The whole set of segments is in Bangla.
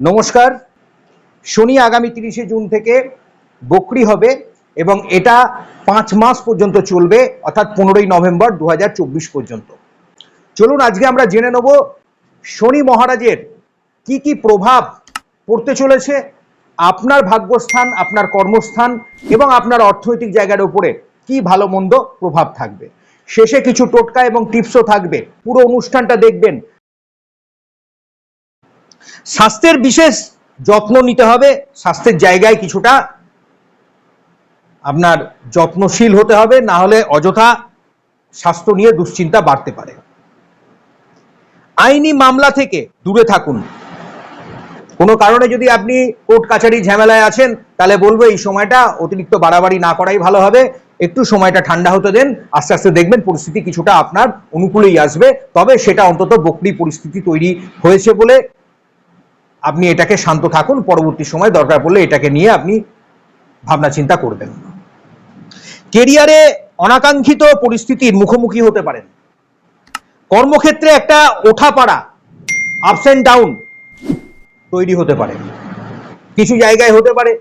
নমস্কার। শনি আগামী তিরিশে জুন থেকে বকরি হবে এবং এটা পাঁচ মাস পর্যন্ত চলবে, অর্থাৎ পনেরোই নভেম্বর দু হাজার চব্বিশ পর্যন্ত। চলুন আজকে আমরা জেনে নেব শনি মহারাজের কি কি প্রভাব পড়তে চলেছে, আপনার ভাগ্যস্থান, আপনার কর্মস্থান এবং আপনার অর্থনৈতিক জায়গার উপরে কি ভালো মন্দ প্রভাব থাকবে। শেষে কিছু টোটকা এবং টিপসও থাকবে। পুরো অনুষ্ঠানটা দেখবেন স্বাস্থ্যের বিশেষ যত্ন নিতে হবে, স্বাস্থ্যের জায়গায় কিছুটা আপনার যত্নশীল হতে হবে, না হলে অযথা স্বাস্থ্য নিয়ে দুশ্চিন্তা বাড়তে পারে। আইনি মামলা থেকে দূরে থাকুন। কোনো কারণে যদি আপনি কোর্ট কাছারি ঝামেলায় আছেন, তাহলে বলব এই সময়টা অতিরিক্ত বাড়াবাড়ি না করাই ভালো হবে। একটু সময়টা ঠান্ডা হতে দেন, আস্তে আস্তে দেখবেন পরিস্থিতি কিছুটা আপনার অনুকূলেই আসবে। তবে সেটা অন্তত বকরি পরিস্থিতি তৈরি হয়েছে বলে আপনি এটাকে শান্ত থাকুন, পরবর্তী সময় দরকার পড়লে এটাকে নিয়ে আপনি ভাবনা চিন্তা করবেন। কেরিয়ারে অনাকাঙ্ক্ষিত পরিস্থিতির মুখোমুখি হতে পারেন। কর্মক্ষেত্রে একটা ওঠাপাড়া আপস অ্যান্ড ডাউন তৈরি হতে পারে। কিছু জায়গায় হতে পারে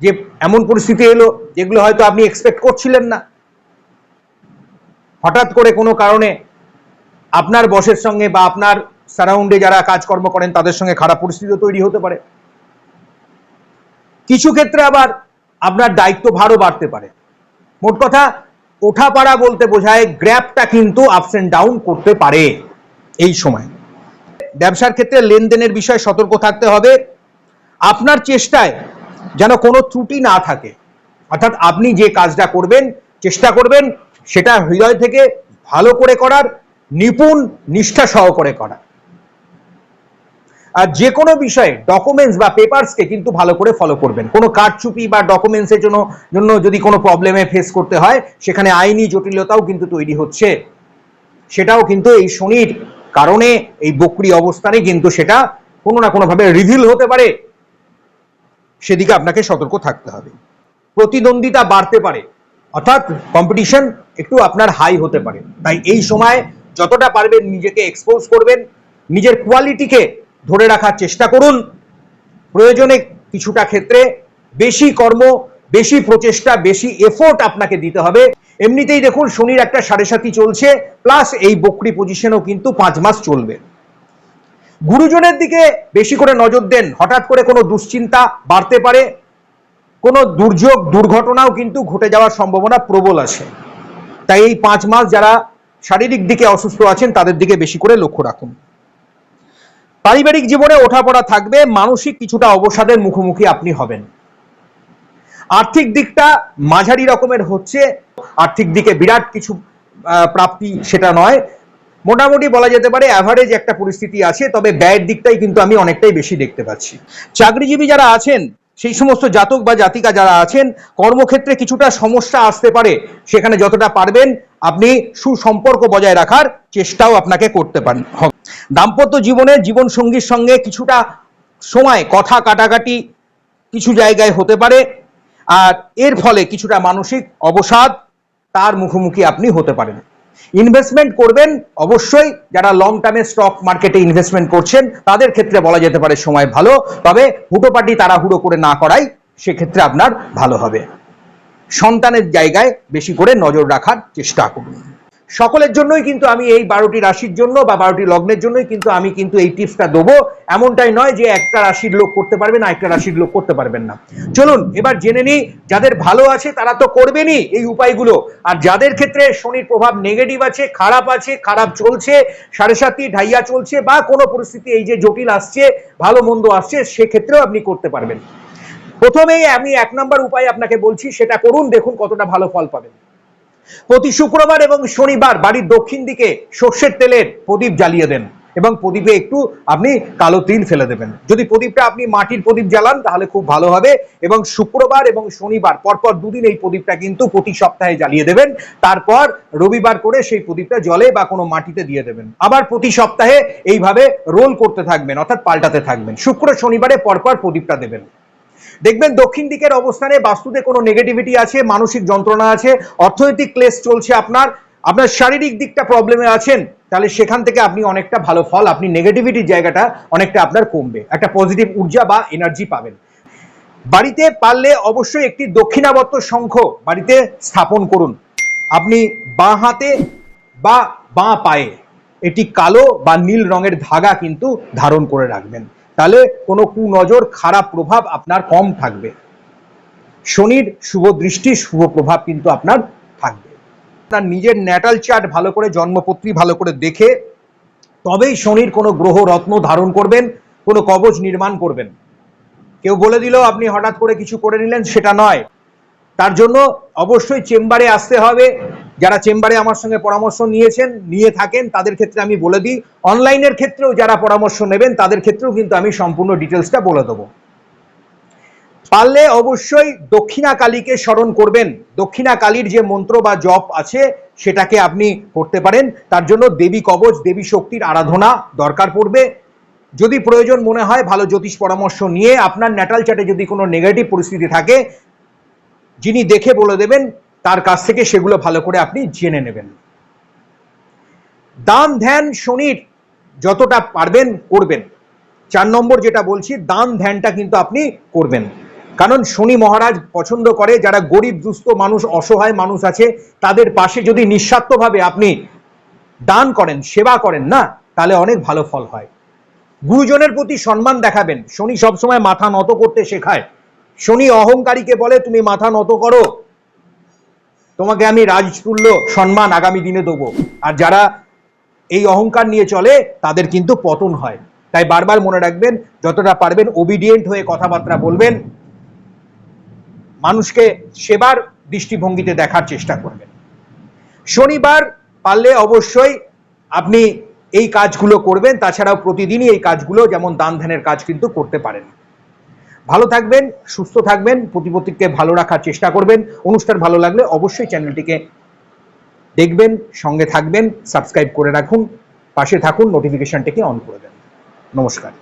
যে এমন পরিস্থিতি এলো যেগুলো হয়তো আপনি এক্সপেক্ট করছিলেন না। হঠাৎ করে কোনো কারণে আপনার বসের সঙ্গে বা আপনার সারাউন্ডে যারা কাজকর্ম করেন, তাদের সঙ্গে খারাপ পরিস্থিতিও তৈরি হতে পারে। কিছু ক্ষেত্রে আবার আপনার দায়িত্ব ভারও বাড়তে পারে। মোট কথা, ওঠাপাড়া বলতে বোঝায় গ্র্যাপটা কিন্তু আপস অ্যান্ড ডাউন করতে পারে এই সময়। ব্যবসার ক্ষেত্রে লেনদেনের বিষয়ে সতর্ক থাকতে হবে। আপনার চেষ্টায় যেন কোনো ত্রুটি না থাকে। অর্থাৎ আপনি যে কাজটা করবেন, চেষ্টা করবেন, সেটা হৃদয় থেকে ভালো করে করার, নিপুণ, নিষ্ঠা সহকারে করা যে কোনো বিষয়ে ডকুমেন্টস বা পেপারসকে কিন্তু ভালো করে ফলো করবেন। কোনো কারচুপি বা ডকুমেন্টসের জন্য জন্য যদি কোনো প্রবলেমে ফেস করতে হয়, সেখানে আইনি জটিলতাও কিন্তু তৈরি হচ্ছে। সেটাও কিন্তু এই শনির কারণে এই বকরি অবস্থানে কিন্তু সেটা কোনো না কোনোভাবে রিভিল হতে পারে। সেদিকে আপনাকে সতর্ক থাকতে হবে। প্রতিদ্বন্দ্বিতা বাড়তে পারে। অর্থাৎ কম্পিটিশন একটু আপনার হাই হতে পারে। তাই এই সময় যতটা পারবেন নিজেকে এক্সপোজ করবেন। নিজের কোয়ালিটিকে ধরে রাখার চেষ্টা করুন। প্রয়োজনে কিছুটা ক্ষেত্রে বেশি কর্ম, বেশি প্রচেষ্টা, বেশি এফোর্ট আপনাকে দিতে হবে। এমনিতেই দেখুন, শনির একটা সাড়ে সাথী চলছে প্লাস এই বকরি পজিশনও কিন্তু পাঁচ মাস চলবে। গুরুজনের দিকে বেশি করে নজর দেন, হঠাৎ করে কোনো দুশ্চিন্তা বাড়তে পারে, কোনো দুর্যোগ, দুর্ঘটনাও কিন্তু ঘটে যাওয়ার সম্ভাবনা প্রবল আছে। তাই এই পাঁচ মাস যারা শারীরিক দিকে অসুস্থ আছেন, তাদের দিকে বেশি করে লক্ষ্য রাখুন। পারিবারিক জীবনে ওঠাপড়া থাকবে, মানসিক কিছুটা অবসাদের মুখোমুখি আপনি হবেন আর্থিক দিকটা মাঝারি রকমের হচ্ছে, আর্থিক দিকে বিরাট কিছু প্রাপ্তি সেটা নয় মোটামুটি বলা যেতে পারে অ্যাভারেজ একটা পরিস্থিতি আছে, তবে ব্যয়ের দিকটাই কিন্তু আমি অনেকটাই বেশি দেখতে পাচ্ছি চাকরিজীবী যারা আছেন, সেই সমস্ত জাতক বা জাতিকা যারা আছেন, কর্মক্ষেত্রে কিছুটা সমস্যা আসতে পারে, সেখানে যতটা পারবেন, আপনি সুসম্পর্ক বজায় রাখার চেষ্টাও আপনাকে করতে পারেন হবে। দাম্পত্য জীবনে জীবন সঙ্গীর সঙ্গে কিছুটা সময়, কথা কাটাকাটি কিছু জায়গায় হতে পারে। আর এর ফলে কিছুটা মানসিক অবসাদ তার মুখোমুখি আপনি হতে পারেন। ইনভেস্টমেন্ট করবেন অবশ্যই। যারা লং টার্মে স্টক মার্কেটে ইনভেস্টমেন্ট করছেন, তাদের ক্ষেত্রে বলা যেতে পারে সময় ভালো। তবে হুটোপাটি তাড়াহুড়ো করে না করাই সেক্ষেত্রে আপনার ভালো হবে। সন্তানের জায়গায় বেশি করে নজর রাখার চেষ্টা করুন। সকলের জন্যই কিন্তু আমি এই বারোটি রাশির জন্য বা বারোটি লগ্নের জন্যই কিন্তু আমি কিন্তু এই টিপসটা দেবো। এমনটাই নয় যে একটা রাশির লোক করতে পারবে না, একটা রাশির লোক করতে পারবেন না। চলুন, এবার জেনে নিই, যাদের ভালো আছে তারা তো করবেনই এই উপায়গুলো। আর যাদের ক্ষেত্রে শনির প্রভাব নেগেটিভ আছে, খারাপ আছে, খারাপ চলছে, সাড়ে সাতটি ঢাইয়া চলছে, বা কোনো পরিস্থিতি এই যে জটিল আসছে, ভালো মন্দ আসছে, সেক্ষেত্রেও আপনি করতে পারবেন। প্রথমেই আমি এক নম্বর উপায় আপনাকে বলছি, সেটা করুন, দেখুন কতটা ভালো ফল পাবেন। প্রতি শুক্রবার এবং শনিবার বাড়ির দক্ষিণ দিকে সর্ষের তেলের প্রদীপ জ্বালিয়ে দেন এবং প্রদীপে একটু আপনি কালো তিল ফেলে দেবেন। যদি প্রদীপটা আপনি মাটির প্রদীপ জ্বালান, তাহলে খুব ভালো হবে এবং শুক্রবার এবং শনিবার পরপর দুদিন এই প্রদীপটা কিন্তু প্রতি সপ্তাহে জ্বালিয়ে দেবেন। তারপর রবিবার করে সেই প্রদীপটা জলে বা কোনো মাটিতে দিয়ে দেবেন। আবার প্রতি সপ্তাহে এইভাবে রোল করতে থাকবেন, অর্থাৎ পাল্টাতে থাকবেন। শুক্র শনিবারে পরপর প্রদীপটা দেবেন। দেখবেন দক্ষিণ দিকের অবস্থানে বাস্তুতে কোনো নেগেটিভিটি আছে, মানসিক যন্ত্রণা আছে, অর্থনৈতিক ক্লেশ চলছে আপনার আপনার শারীরিক দিকটা প্রবলেমে আছেন, তাহলে সেখান থেকে আপনি অনেকটা ভালো ফল, আপনি নেগেটিভিটির জায়গাটা অনেকটা আপনার কমবে, একটা পজিটিভ ঊর্জা বা এনার্জি পাবেন। বাড়িতে পারলে অবশ্যই একটি দক্ষিণাবর্ত শঙ্খ বাড়িতে স্থাপন করুন। আপনি বাঁ হাতে বা বাঁ পায়ে, এটি কালো বা নীল রঙের ধাগা কিন্তু ধারণ করে রাখবেন। তাহলে কোনো কুনজর খারাপ প্রভাব আপনার কম থাকবে। শনির শুভ দৃষ্টি, শুভ প্রভাব কিন্তু আপনার থাকবে। আপনার নিজের ন্যাটাল চার্ট ভালো করে, জন্মপত্রী ভালো করে দেখে তবেই শনির কোনো গ্রহ, রত্ন ধারণ করবেন, কোনো কবচ নির্মাণ করবেন। কেউ বলে দিল, আপনি হঠাৎ করে কিছু করে নিলেন? সেটা নয়। তার জন্য অবশ্যই চেম্বারে আসতে হবে। যারা চেম্বারে আমার সঙ্গে পরামর্শ নিয়েছেন, নিয়ে থাকেন, তাদের ক্ষেত্রে আমি বলে দিই, অনলাইনের ক্ষেত্রেও যারা পরামর্শ নেবেন, তাদের ক্ষেত্রেও কিন্তু আমি সম্পূর্ণ ডিটেলসটা বলে দেবো। পারলে অবশ্যই দক্ষিণা কালীকে স্মরণ করবেন। দক্ষিণা কালীর যে মন্ত্র বা জপ আছে, সেটাকে আপনি করতে পারেন। তার জন্য দেবী কবচ, দেবী শক্তির আরাধনা দরকার পড়বে। যদি প্রয়োজন মনে হয়, ভালো জ্যোতিষ পরামর্শ নিয়ে আপনার ন্যাটাল চার্টে যদি কোনো নেগেটিভ পরিস্থিতি থাকে যিনি দেখে বলে দেবেন, তার কাছ থেকে সেগুলো ভালো করে আপনি জেনে নেবেন। দান ধ্যান শনির যতটা পারবেন করবেন। চার নম্বর যেটা বলছি, দান ধ্যানটা কিন্তু আপনি করবেন। কারণ শনি মহারাজ পছন্দ করে, যারা গরিব, দুস্থ মানুষ, অসহায় মানুষ আছে, তাদের পাশে যদি নিঃস্বার্থভাবে আপনি দান করেন, সেবা করেন না, তাহলে অনেক ভালো ফল হয়। গুরুজনের প্রতি সম্মান দেখাবেন। শনি সবসময় মাথা নত করতে শেখায়। শনি অহংকারীকে বলে, তুমি মাথা নত করো। তোমাকে আমি রাজতুল্য সম্মান আগামী দিনে দেবো। আর যারা এই অহংকার নিয়ে চলে, তাদের কিন্তু পতন হয়। তাই বারবার মনে রাখবেন, যতটা পারবেন ওবিডিয়েন্ট হয়ে কথাবার্তা বলবেন। মানুষকে সেবার দৃষ্টিভঙ্গিতে দেখার চেষ্টা করবেন। শনিবার পারলে অবশ্যই আপনি এই কাজগুলো করবেন। তাছাড়াও প্রতিদিনই এই কাজগুলো, যেমন দান ধ্যানের কাজ কিন্তু করতে পারেন। ভালো থাকবেন, সুস্থ থাকবেন, প্রতিপত্তিকে ভালো রাখার চেষ্টা করবেন। অনুষ্ঠান ভালো লাগলে অবশ্যই চ্যানেলটিকে দেখবেন, সঙ্গে থাকবেন, সাবস্ক্রাইব করে রাখুন, পাশে থাকুন নোটিফিকেশনটিকে অন করে দেন। নমস্কার।